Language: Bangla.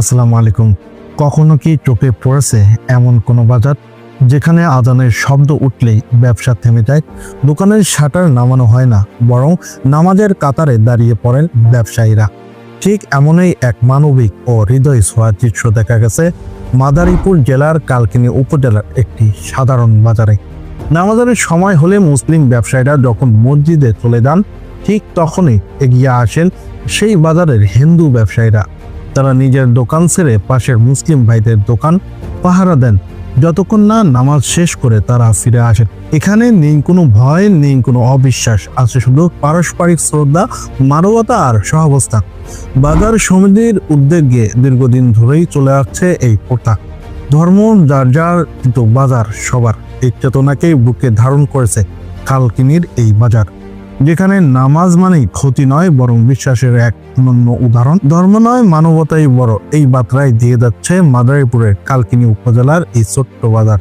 আসসালামু আলাইকুম। কখনো কি চোখে পড়েছে এমন কোনো বাজার? যেখানে আজানের শব্দ উঠলেই ব্যবসা থেমে যায়, দোকানের শাটার নামানো হয় না, বরং নামাজের কাতারে দাঁড়িয়ে পড়েন ব্যবসায়ীরা। ঠিক এমনই এক মানবিক ও হৃদয় ছোঁয়ার দৃশ্য দেখা গেছে মাদারীপুর জেলার কালকিনি উপজেলার একটি সাধারণ বাজারে। নামাজের সময় হলে মুসলিম ব্যবসায়ীরা যখন মসজিদে চলে যান, ঠিক তখনই এগিয়ে আসেন সেই বাজারের হিন্দু ব্যবসায়ীরা। তারা নিজের দোকান ছেড়ে পাশের মুসলিম ভাইদের দোকান পাহারা দেন। যতক্ষণ না নামাজ শেষ করে তারা ফিরে আসেন। এখানে নেই কোনো ভয়, নেই কোনো অবিশ্বাস, আছে শুধু পারস্পরিক শ্রদ্ধা, মানবতা আর সহাবস্থান বাজার সমিতির উদ্যোগে দীর্ঘদিন ধরেই চলে আসছে এই প্রথা। ধর্ম, যার যার কিন্তু বাজার সবার। এই চেতনাকেই বুকে ধারণ করেছে কালকিনির এই বাজার। যেখানে নামাজ মানেই ক্ষতি নয়, বরং বিশ্বাসের এক অনন্য উদাহরণ। ধর্ম নয়, মানবতাই বড়। এই বার্তায় দিয়ে যাচ্ছে মাদারীপুরের কালকিনি উপজেলার এই ছোট্ট বাজার।